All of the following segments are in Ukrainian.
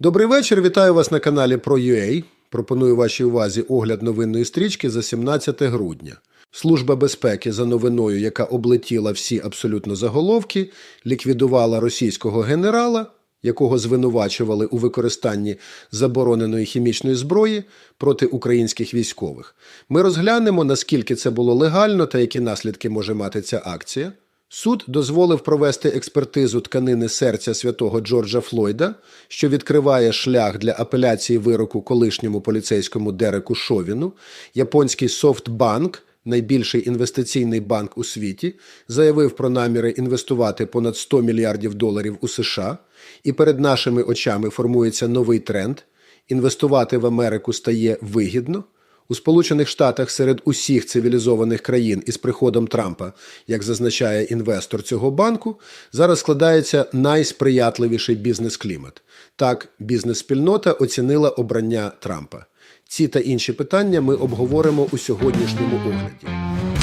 Добрий вечір. Вітаю вас на каналі ProUA. Пропоную вашій увазі огляд новинної стрічки за 17 грудня. Служба безпеки за новиною, яка облетіла всі абсолютно заголовки, ліквідувала російського генерала, якого звинувачували у використанні забороненої хімічної зброї проти українських військових. Ми розглянемо, наскільки це було легально та які наслідки може мати ця акція. Суд дозволив провести експертизу тканини серця святого Джорджа Флойда, що відкриває шлях для апеляції вироку колишньому поліцейському Дереку Шовіну. Японський Софтбанк, найбільший інвестиційний банк у світі, заявив про наміри інвестувати понад 100 мільярдів доларів у США, і перед нашими очами формується новий тренд: інвестувати в Америку стає вигідно. У Сполучених Штатах серед усіх цивілізованих країн із приходом Трампа, як зазначає інвестор цього банку, зараз складається найсприятливіший бізнес-клімат. Так, бізнес-спільнота оцінила обрання Трампа. Ці та інші питання ми обговоримо у сьогоднішньому огляді.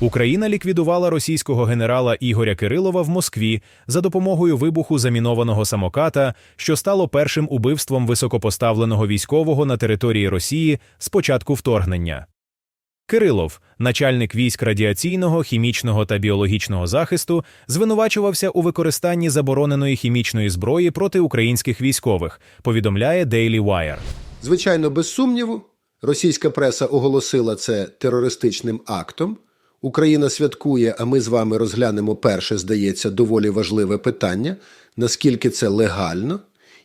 Україна ліквідувала російського генерала Ігоря Кирилова в Москві за допомогою вибуху замінованого самоката, що стало першим убивством високопоставленого військового на території Росії з початку вторгнення. Кирилов, начальник військ радіаційного, хімічного та біологічного захисту, звинувачувався у використанні забороненої хімічної зброї проти українських військових, повідомляє Daily Wire. Звичайно, без сумніву, російська преса оголосила це терористичним актом. Україна святкує, а ми з вами розглянемо перше, здається, доволі важливе питання: наскільки це легально,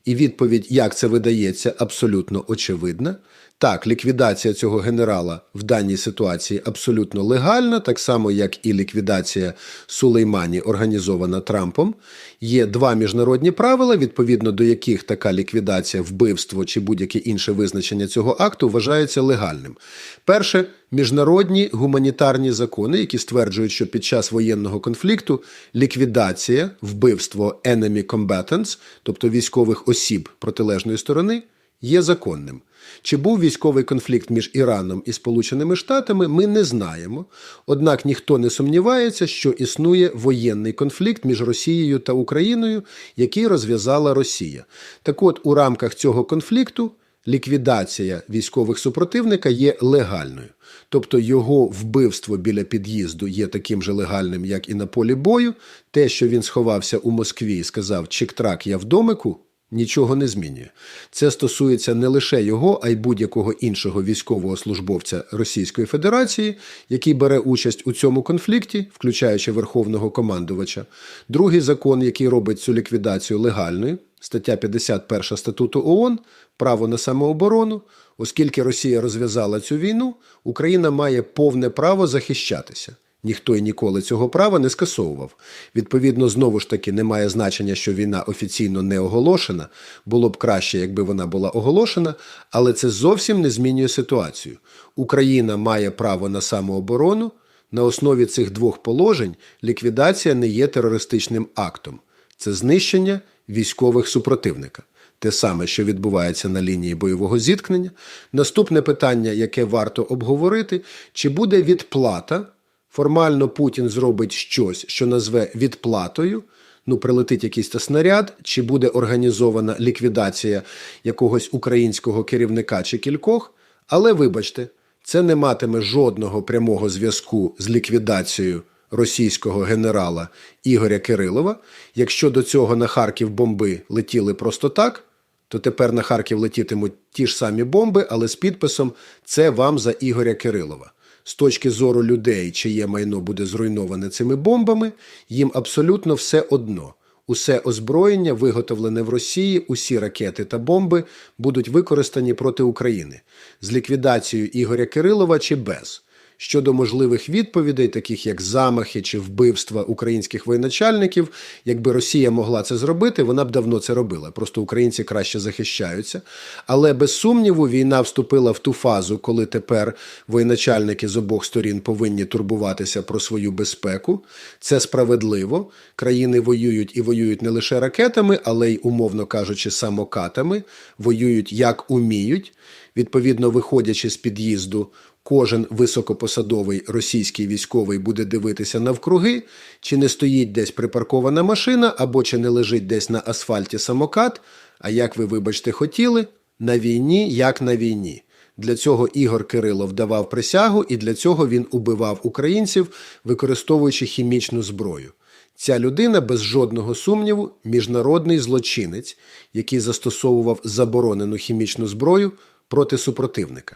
і відповідь, як це видається, абсолютно очевидна. Так, ліквідація цього генерала в даній ситуації абсолютно легальна, так само як і ліквідація Сулеймані, організована Трампом. Є два міжнародні правила, відповідно до яких така ліквідація, вбивство чи будь-яке інше визначення цього акту вважається легальним. Перше міжнародні гуманітарні закони, які стверджують, що під час воєнного конфлікту ліквідація, вбивство enemy combatants, тобто військових осіб протилежної сторони, є законним. Чи був військовий конфлікт між Іраном і Сполученими Штатами, ми не знаємо. Однак ніхто не сумнівається, що існує воєнний конфлікт між Росією та Україною, який розв'язала Росія. Так от, у рамках цього конфлікту ліквідація військових супротивника є легальною. Тобто його вбивство біля під'їзду є таким же легальним, як і на полі бою. Те, що він сховався у Москві і сказав Чик-трак, я в домику. Нічого не змінює. Це стосується не лише його, а й будь-якого іншого військового службовця Російської Федерації, який бере участь у цьому конфлікті, включаючи верховного командувача. Другий закон, який робить цю ліквідацію легальною, стаття 51 статуту ООН, право на самооборону. Оскільки Росія розв'язала цю війну, Україна має повне право захищатися. Ніхто і ніколи цього права не скасовував. Відповідно, знову ж таки, немає значення, що війна офіційно не оголошена. Було б краще, якби вона була оголошена, але це зовсім не змінює ситуацію. Україна має право на самооборону. На основі цих двох положень ліквідація не є терористичним актом. Це знищення військових супротивника. Те саме, що відбувається на лінії бойового зіткнення. Наступне питання, яке варто обговорити, чи буде відплата. Формально Путін зробить щось, що назве відплатою. Ну, прилетить якийсь та снаряд, чи буде організована ліквідація якогось українського керівника чи кількох. Але вибачте, це не матиме жодного прямого зв'язку з ліквідацією російського генерала Ігоря Кирилова. Якщо до цього на Харків бомби летіли просто так, то тепер на Харків летітимуть ті ж самі бомби, але з підписом Це вам за Ігоря Кирилова з точки зору людей, чиє майно буде зруйноване цими бомбами, їм абсолютно все одно. Усе озброєння, виготовлене в Росії, усі ракети та бомби будуть використані проти України з ліквідацією Ігоря Кирилова чи без. Щодо можливих відповідей, таких як замахи чи вбивства українських воєначальників, якби Росія могла це зробити, вона б давно це робила. Просто українці краще захищаються. Але без сумніву, війна вступила в ту фазу, коли тепер воєначальники з обох сторін повинні турбуватися про свою безпеку. Це справедливо. Країни воюють і воюють не лише ракетами, але й, умовно кажучи, самокатами, воюють як уміють. Відповідно, виходячи з під'їзду кожен високопосадовий російський військовий буде дивитися навкруги, чи не стоїть десь припаркована машина, або чи не лежить десь на асфальті самокат. А як ви, вибачте, хотіли, на війні, як на війні. Для цього Ігор Кирилов давав присягу, і для цього він убивав українців, використовуючи хімічну зброю. Ця людина, без жодного сумніву, міжнародний злочинець, який застосовував заборонену хімічну зброю проти супротивника.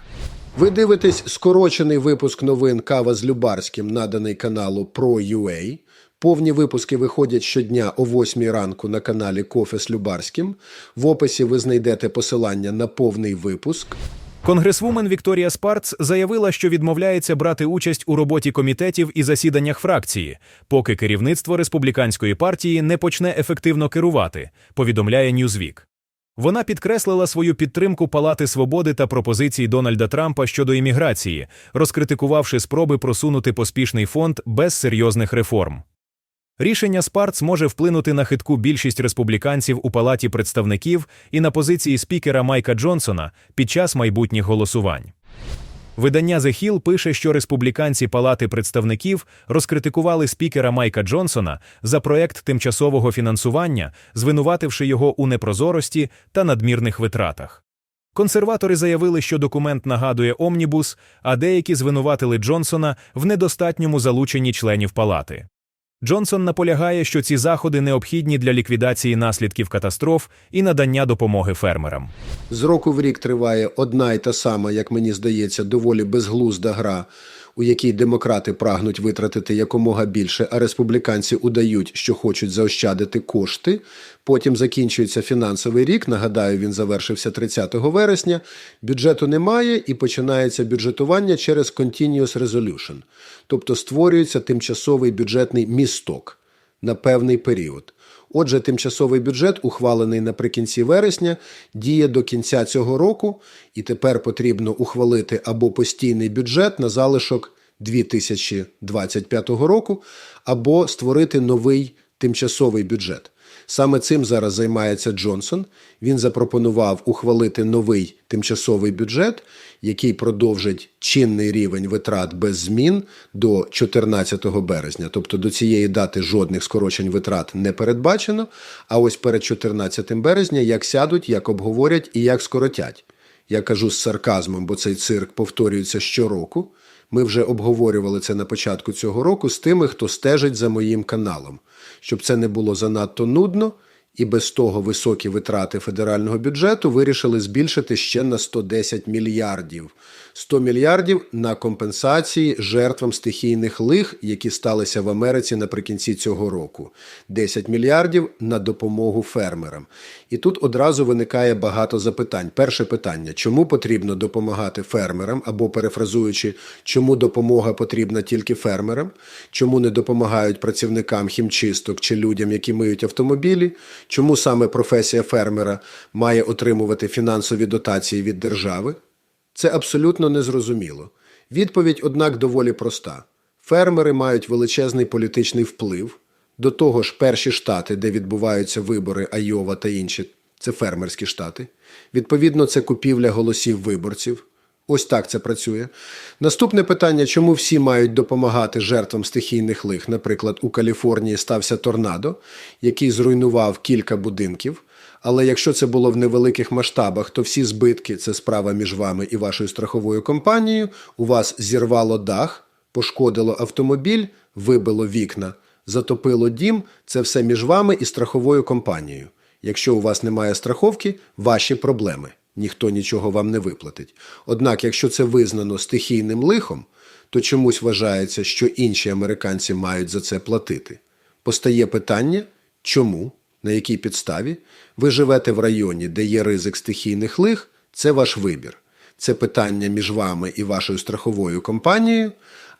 Ви дивитесь скорочений випуск новин Кава з Любарським, наданий каналу Pro.ua. Повні випуски виходять щодня о 8 ранку на каналі Кофе з Любарським. В описі ви знайдете посилання на повний випуск. Конгресвумен Вікторія Спарц заявила, що відмовляється брати участь у роботі комітетів і засіданнях фракції, поки керівництво республіканської партії не почне ефективно керувати, повідомляє Ньюзвік. Вона підкреслила свою підтримку Палати свободи та пропозицій Дональда Трампа щодо імміграції, розкритикувавши спроби просунути поспішний фонд без серйозних реформ. Рішення Спарц може вплинути на хитку більшість республіканців у Палаті представників і на позиції спікера Майка Джонсона під час майбутніх голосувань. Видання The Hill пише, що республіканці Палати представників розкритикували спікера Майка Джонсона за проект тимчасового фінансування, звинувативши його у непрозорості та надмірних витратах. Консерватори заявили, що документ нагадує омнібус, а деякі звинуватили Джонсона в недостатньому залученні членів палати. Джонсон наполягає, що ці заходи необхідні для ліквідації наслідків катастроф і надання допомоги фермерам. З року в рік триває одна й та сама, як мені здається, доволі безглузда гра, у якій демократи прагнуть витратити якомога більше, а республіканці удають, що хочуть заощадити кошти. Потім закінчується фінансовий рік. Нагадаю, він завершився 30 вересня. Бюджету немає і починається бюджетування через Continuous Resolution. Тобто створюється тимчасовий бюджетний місток на певний період. Отже, тимчасовий бюджет, ухвалений наприкінці вересня, діє до кінця цього року, і тепер потрібно ухвалити або постійний бюджет на залишок 2025 року, або створити новий тимчасовий бюджет. Саме цим зараз займається Джонсон. Він запропонував ухвалити новий тимчасовий бюджет, який продовжить чинний рівень витрат без змін до 14 березня. Тобто до цієї дати жодних скорочень витрат не передбачено. А ось перед 14 березня як сядуть, як обговорять і як скоротять. Я кажу з сарказмом, бо цей цирк повторюється щороку. Ми вже обговорювали це на початку цього року з тими, хто стежить за моїм каналом, щоб це не було занадто нудно, і без того високі витрати федерального бюджету вирішили збільшити ще на 110 мільярдів. 100 мільярдів на компенсації жертвам стихійних лих, які сталися в Америці наприкінці цього року, 10 мільярдів на допомогу фермерам. І тут одразу виникає багато запитань. Перше питання: чому потрібно допомагати фермерам, або перефразуючи, чому допомога потрібна тільки фермерам, чому не допомагають працівникам хімчисток чи людям, які миють автомобілі, чому саме професія фермера має отримувати фінансові дотації від держави? Це абсолютно незрозуміло. Відповідь, однак, доволі проста: фермери мають величезний політичний вплив. До того ж, перші штати, де відбуваються вибори Айова та інші, це фермерські штати. Відповідно, це купівля голосів виборців. Ось так це працює. Наступне питання: чому всі мають допомагати жертвам стихійних лих? Наприклад, у Каліфорнії стався торнадо, який зруйнував кілька будинків. Але якщо це було в невеликих масштабах, то всі збитки це справа між вами і вашою страховою компанією. У вас зірвало дах, пошкодило автомобіль, вибило вікна, затопило дім. Це все між вами і страховою компанією. Якщо у вас немає страховки, ваші проблеми. Ніхто нічого вам не виплатить. Однак, якщо це визнано стихійним лихом, то чомусь вважається, що інші американці мають за це платити. Постає питання, чому, на якій підставі ви живете в районі, де є ризик стихійних лих, це ваш вибір. Це питання між вами і вашою страховою компанією,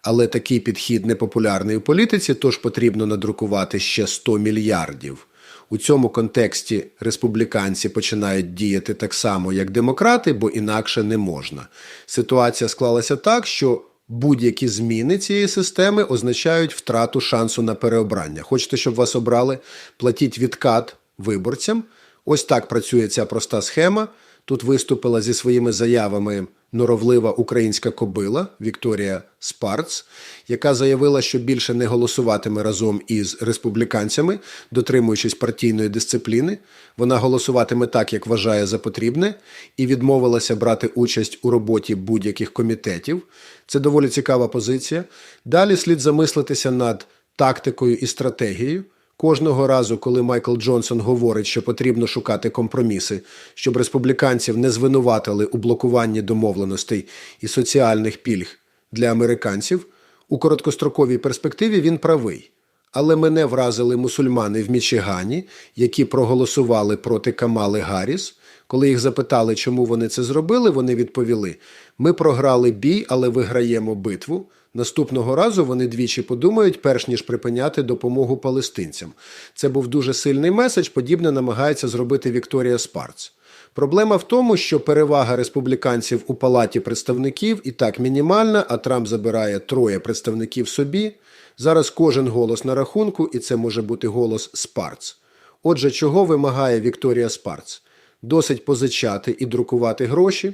але такий підхід непопулярний у політиці, тож потрібно надрукувати ще 100 мільярдів. У цьому контексті республіканці починають діяти так само, як демократи, бо інакше не можна. Ситуація склалася так, що будь-які зміни цієї системи означають втрату шансу на переобрання. Хочете, щоб вас обрали? Платіть відкат виборцям. Ось так працює ця проста схема. Тут виступила зі своїми заявами норовлива українська кобила Вікторія Спарц, яка заявила, що більше не голосуватиме разом із республіканцями, дотримуючись партійної дисципліни. Вона голосуватиме так, як вважає за потрібне, і відмовилася брати участь у роботі будь-яких комітетів. Це доволі цікава позиція. Далі слід замислитися над тактикою і стратегією. Кожного разу, коли Майкл Джонсон говорить, що потрібно шукати компроміси, щоб республіканців не звинуватили у блокуванні домовленостей і соціальних пільг для американців, у короткостроковій перспективі він правий. Але мене вразили мусульмани в Мічигані, які проголосували проти Камали Гарріс. Коли їх запитали, чому вони це зробили, вони відповіли: ми програли бій, але виграємо битву. Наступного разу вони двічі подумають, перш ніж припиняти допомогу палестинцям. Це був дуже сильний меседж, подібне намагається зробити Вікторія Спарц. Проблема в тому, що перевага республіканців у палаті представників і так мінімальна, а Трамп забирає троє представників собі. Зараз кожен голос на рахунку, і це може бути голос Спарц. Отже, чого вимагає Вікторія Спарц? Досить позичати і друкувати гроші.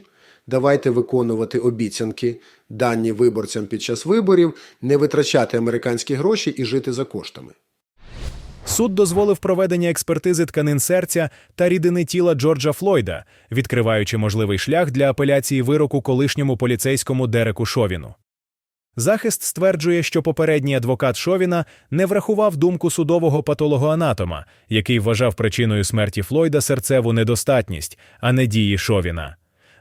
Давайте виконувати обіцянки, дані виборцям під час виборів, не витрачати американські гроші і жити за коштами. Суд дозволив проведення експертизи тканин серця та рідини тіла Джорджа Флойда, відкриваючи можливий шлях для апеляції вироку колишньому поліцейському Дереку Шовіну. Захист стверджує, що попередній адвокат Шовіна не врахував думку судового патологоанатома, який вважав причиною смерті Флойда серцеву недостатність, а не дії Шовіна.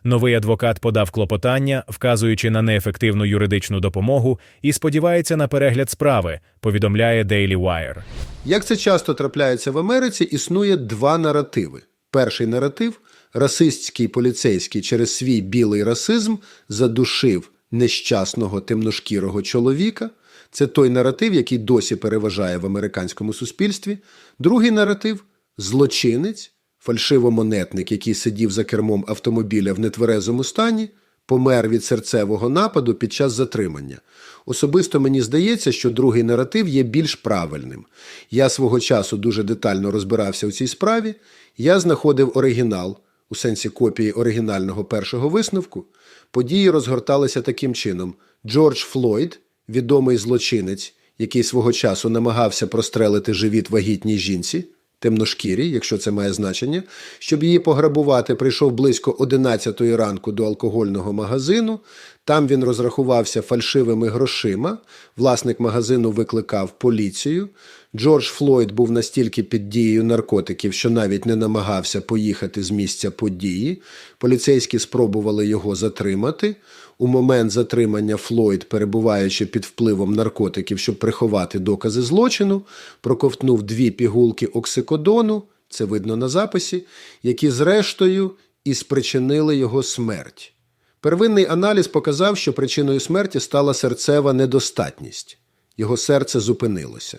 Новий адвокат подав клопотання, вказуючи на неефективну юридичну допомогу, і сподівається на перегляд справи, повідомляє Daily Wire. Як це часто трапляється в Америці, існує два наративи. Перший наратив расистський поліцейський через свій білий расизм задушив нещасного темношкірого чоловіка. Це той наратив, який досі переважає в американському суспільстві. Другий наратив злочинець, фальшивомонетник, який сидів за кермом автомобіля в нетверезому стані, помер від серцевого нападу під час затримання. Особисто мені здається, що другий наратив є більш правильним. Я свого часу дуже детально розбирався у цій справі. Я знаходив оригінал у сенсі копії оригінального першого висновку. Події розгорталися таким чином: Джордж Флойд, відомий злочинець, який свого часу намагався прострелити живіт вагітній жінці, темношкірій, якщо це має значення, щоб її пограбувати, прийшов близько 11 ранку до алкогольного магазину. Там він розрахувався фальшивими грошима. Власник магазину викликав поліцію. Джордж Флойд був настільки під дією наркотиків, що навіть не намагався поїхати з місця події. Поліцейські спробували його затримати. У момент затримання Флойд, перебуваючи під впливом наркотиків, щоб приховати докази злочину, проковтнув дві пігулки оксикодону, це видно на записі, які зрештою і спричинили його смерть. Первинний аналіз показав, що причиною смерті стала серцева недостатність. Його серце зупинилося.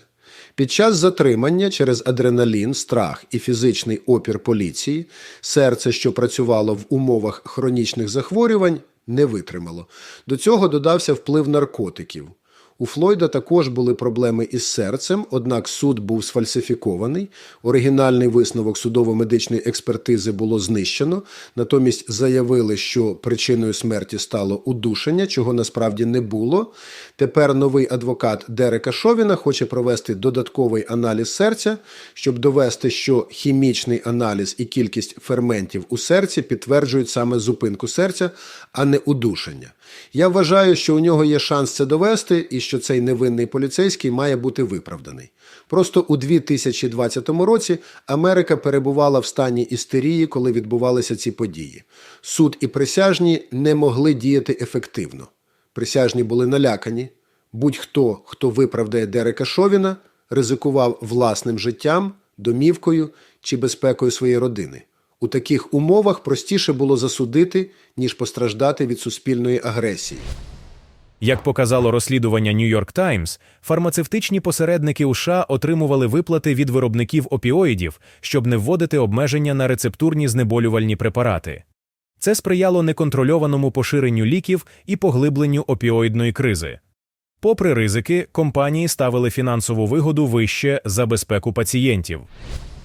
Під час затримання через адреналін, страх і фізичний опір поліції серце, що працювало в умовах хронічних захворювань, не витримало. До цього додався вплив наркотиків. У Флойда також були проблеми із серцем, однак суд був сфальсифікований. Оригінальний висновок судово-медичної експертизи було знищено. Натомість заявили, що причиною смерті стало удушення, чого насправді не було. Тепер новий адвокат Дерека Шовіна хоче провести додатковий аналіз серця, щоб довести, що хімічний аналіз і кількість ферментів у серці підтверджують саме зупинку серця, а не удушення. Я вважаю, що у нього є шанс це довести і що цей невинний поліцейський має бути виправданий. Просто у 2020 році Америка перебувала в стані істерії, коли відбувалися ці події. Суд і присяжні не могли діяти ефективно. Присяжні були налякані. Будь-хто, хто виправдає Дерека Шовіна, ризикував власним життям, домівкою чи безпекою своєї родини. У таких умовах простіше було засудити, ніж постраждати від суспільної агресії. Як показало розслідування New York Times, фармацевтичні посередники у США отримували виплати від виробників опіоїдів, щоб не вводити обмеження на рецептурні знеболювальні препарати. Це сприяло неконтрольованому поширенню ліків і поглибленню опіоїдної кризи. Попри ризики, компанії ставили фінансову вигоду вище за безпеку пацієнтів.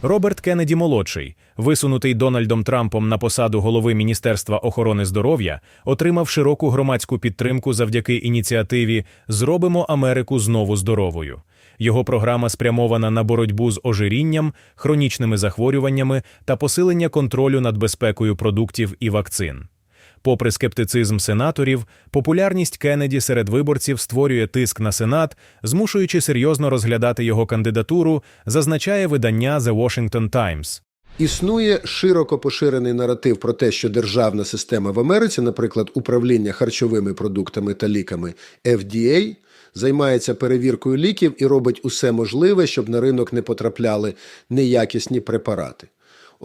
Роберт Кеннеді молодший, висунутий Дональдом Трампом на посаду голови Міністерства охорони здоров'я, отримав широку громадську підтримку завдяки ініціативі Зробимо Америку знову здоровою. Його програма спрямована на боротьбу з ожирінням, хронічними захворюваннями та посилення контролю над безпекою продуктів і вакцин. Попри скептицизм сенаторів, популярність Кеннеді серед виборців створює тиск на Сенат, змушуючи серйозно розглядати його кандидатуру, зазначає видання The Washington Times. Існує широко поширений наратив про те, що державна система в Америці, наприклад, управління харчовими продуктами та ліками FDA, займається перевіркою ліків і робить усе можливе, щоб на ринок не потрапляли неякісні препарати.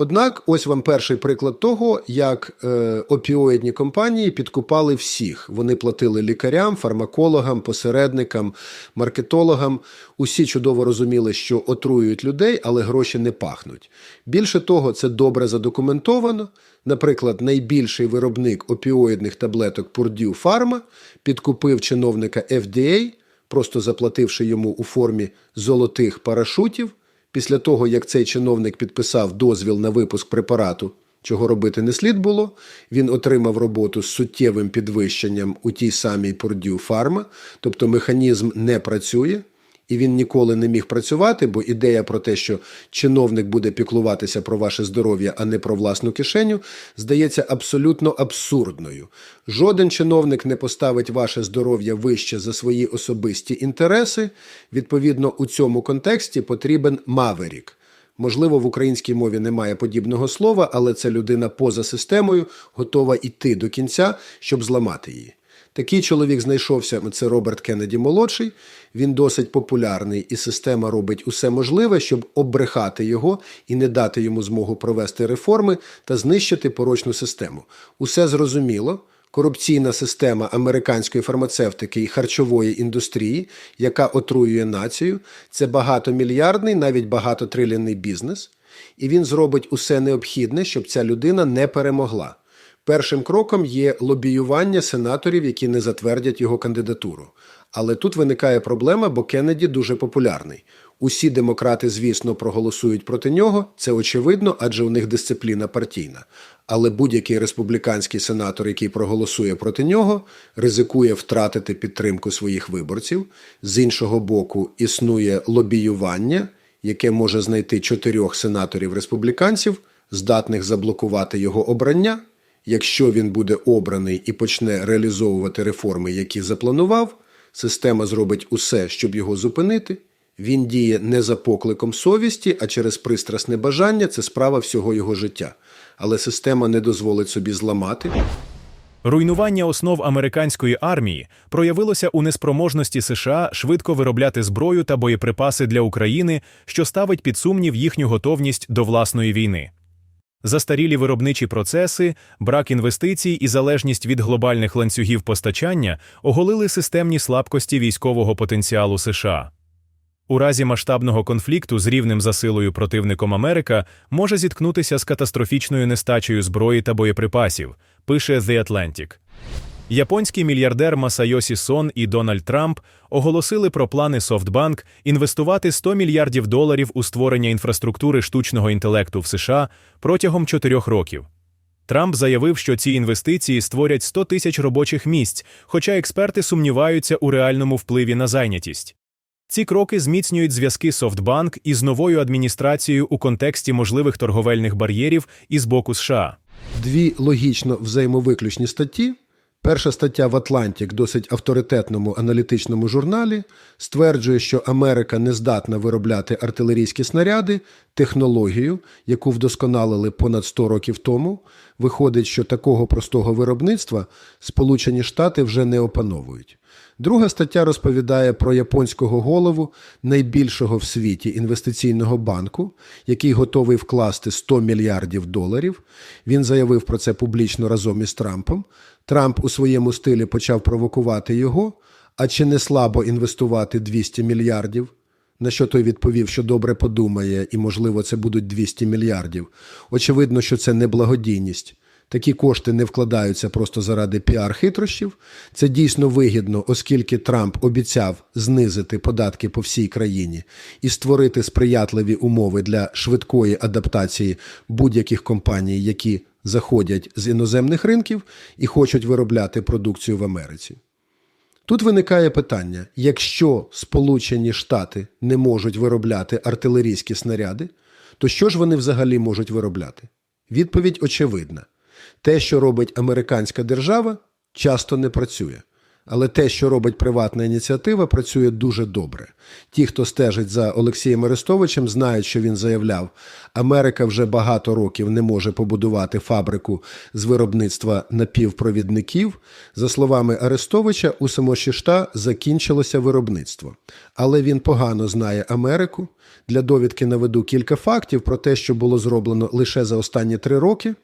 Однак, ось вам перший приклад того, як е, опіоїдні компанії підкупали всіх. Вони платили лікарям, фармакологам, посередникам, маркетологам. Усі чудово розуміли, що отруюють людей, але гроші не пахнуть. Більше того, це добре задокументовано. Наприклад, найбільший виробник опіоїдних таблеток Purdue Pharma підкупив чиновника FDA, просто заплативши йому у формі золотих парашутів. Після того, як цей чиновник підписав дозвіл на випуск препарату, чого робити не слід було, він отримав роботу з суттєвим підвищенням у тій самій Purdue Pharma, тобто механізм не працює. І він ніколи не міг працювати, бо ідея про те, що чиновник буде піклуватися про ваше здоров'я, а не про власну кишеню, здається абсолютно абсурдною. Жоден чиновник не поставить ваше здоров'я вище за свої особисті інтереси. Відповідно, у цьому контексті потрібен маверік. Можливо, в українській мові немає подібного слова, але це людина поза системою, готова йти до кінця, щоб зламати її. Такий чоловік знайшовся, це Роберт Кеннеді молодший. Він досить популярний, і система робить усе можливе, щоб обрехати його і не дати йому змогу провести реформи та знищити порочну систему. Усе зрозуміло. Корупційна система американської фармацевтики і харчової індустрії, яка отруює націю, це багатомільярдний, навіть багатотрилянний бізнес, і він зробить усе необхідне, щоб ця людина не перемогла. Першим кроком є лобіювання сенаторів, які не затвердять його кандидатуру. Але тут виникає проблема, бо Кеннеді дуже популярний. Усі демократи, звісно, проголосують проти нього, це очевидно, адже у них дисципліна партійна. Але будь-який республіканський сенатор, який проголосує проти нього, ризикує втратити підтримку своїх виборців. З іншого боку, існує лобіювання, яке може знайти чотирьох сенаторів республіканців, здатних заблокувати його обрання. Якщо він буде обраний і почне реалізовувати реформи, які запланував, система зробить усе, щоб його зупинити. Він діє не за покликом совісті, а через пристрасне бажання це справа всього його життя. Але система не дозволить собі зламати. Руйнування основ американської армії проявилося у неспроможності США швидко виробляти зброю та боєприпаси для України, що ставить під сумнів їхню готовність до власної війни. Застарілі виробничі процеси, брак інвестицій і залежність від глобальних ланцюгів постачання оголили системні слабкості військового потенціалу США. У разі масштабного конфлікту з рівним за силою противником Америка може зіткнутися з катастрофічною нестачею зброї та боєприпасів, пише The Atlantic. Японський мільярдер Масайосі Сон і Дональд Трамп оголосили про плани SoftBank інвестувати 100 мільярдів доларів у створення інфраструктури штучного інтелекту в США протягом чотирьох років. Трамп заявив, що ці інвестиції створять 100 тисяч робочих місць, хоча експерти сумніваються у реальному впливі на зайнятість. Ці кроки зміцнюють зв'язки SoftBank із новою адміністрацією у контексті можливих торговельних бар'єрів із боку США. Дві логічно взаємовиключні статті. Перша стаття в Atlantic, досить авторитетному аналітичному журналі, стверджує, що Америка не здатна виробляти артилерійські снаряди, технологію, яку вдосконалили понад 100 років тому. Виходить, що такого простого виробництва Сполучені Штати вже не опановують. Друга стаття розповідає про японського голову найбільшого в світі інвестиційного банку, який готовий вкласти 100 мільярдів доларів. Він заявив про це публічно разом із Трампом. Трамп у своєму стилі почав провокувати його. А чи не слабо інвестувати 200 мільярдів? На що той відповів, що добре подумає, і, можливо, це будуть 200 мільярдів. Очевидно, що це не благодійність. Такі кошти не вкладаються просто заради піар-хитрощів. Це дійсно вигідно, оскільки Трамп обіцяв знизити податки по всій країні і створити сприятливі умови для швидкої адаптації будь-яких компаній, які заходять з іноземних ринків і хочуть виробляти продукцію в Америці. Тут виникає питання: якщо Сполучені Штати не можуть виробляти артилерійські снаряди, то що ж вони взагалі можуть виробляти? Відповідь очевидна: те, що робить американська держава, часто не працює. Але те, що робить приватна ініціатива, працює дуже добре. Ті, хто стежить за Олексієм Арестовичем, знають, що він заявляв: Америка вже багато років не може побудувати фабрику з виробництва напівпровідників. За словами Арестовича, у Самошішта закінчилося виробництво. Але він погано знає Америку. Для довідки наведу кілька фактів про те, що було зроблено лише за останні три роки.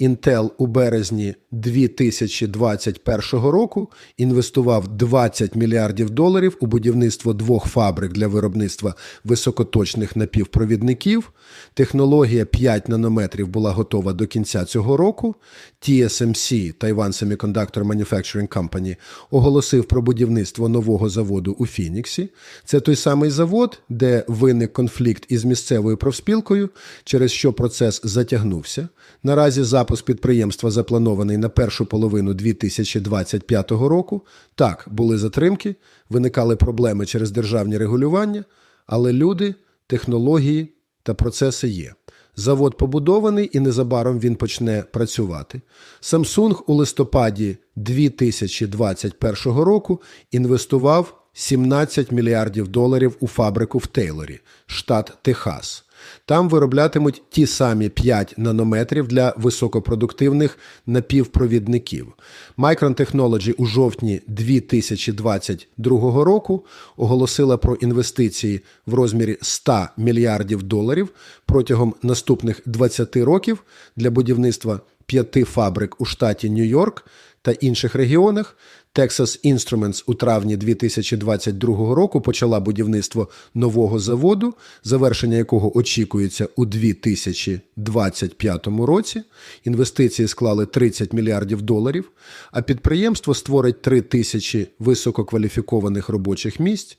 Intel у березні 2021 року інвестував 20 мільярдів доларів у будівництво двох фабрик для виробництва високоточних напівпровідників. Технологія 5 нанометрів була готова до кінця цього року. TSMC, Taiwan Semiconductor Manufacturing Company, оголосив про будівництво нового заводу у Фініксі. Це той самий завод, де виник конфлікт із місцевою профспілкою, через що процес затягнувся. Наразі запуск підприємства запланований на першу половину 2025 року. Так, були затримки, виникали проблеми через державні регулювання, але люди, технології та процеси є. Завод побудований і незабаром він почне працювати. Samsung у листопаді 2021 року інвестував 17 мільярдів доларів у фабрику в Тейлорі, штат Техас. Там вироблятимуть ті самі 5 нанометрів для високопродуктивних напівпровідників. Micron Technology у жовтні 2022 року оголосила про інвестиції в розмірі 100 мільярдів доларів протягом наступних 20 років для будівництва п'яти фабрик у штаті Нью-Йорк та інших регіонах. Texas Instruments у травні 2022 року почала будівництво нового заводу, завершення якого очікується у 2025 році. Інвестиції склали 30 мільярдів доларів, а підприємство створить 3 тисячі висококваліфікованих робочих місць.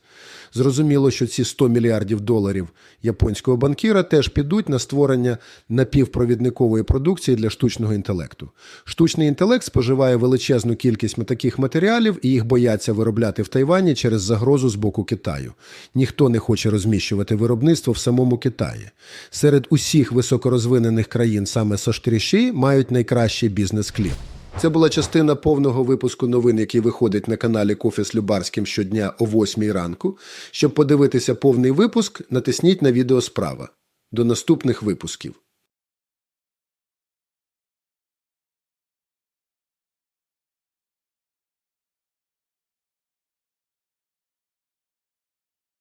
Зрозуміло, що ці 100 мільярдів доларів японського банкіра теж підуть на створення напівпровідникової продукції для штучного інтелекту. Штучний інтелект споживає величезну кількість таких матеріалів, і їх бояться виробляти в Тайвані через загрозу з боку Китаю. Ніхто не хоче розміщувати виробництво в самому Китаї. Серед усіх високорозвинених країн саме Саштріші мають найкращий бізнес-кліп. Це була частина повного випуску новин, який виходить на каналі Кофе з Любарським щодня о 8 ранку. Щоб подивитися повний випуск, натисніть на відео справа. До наступних випусків.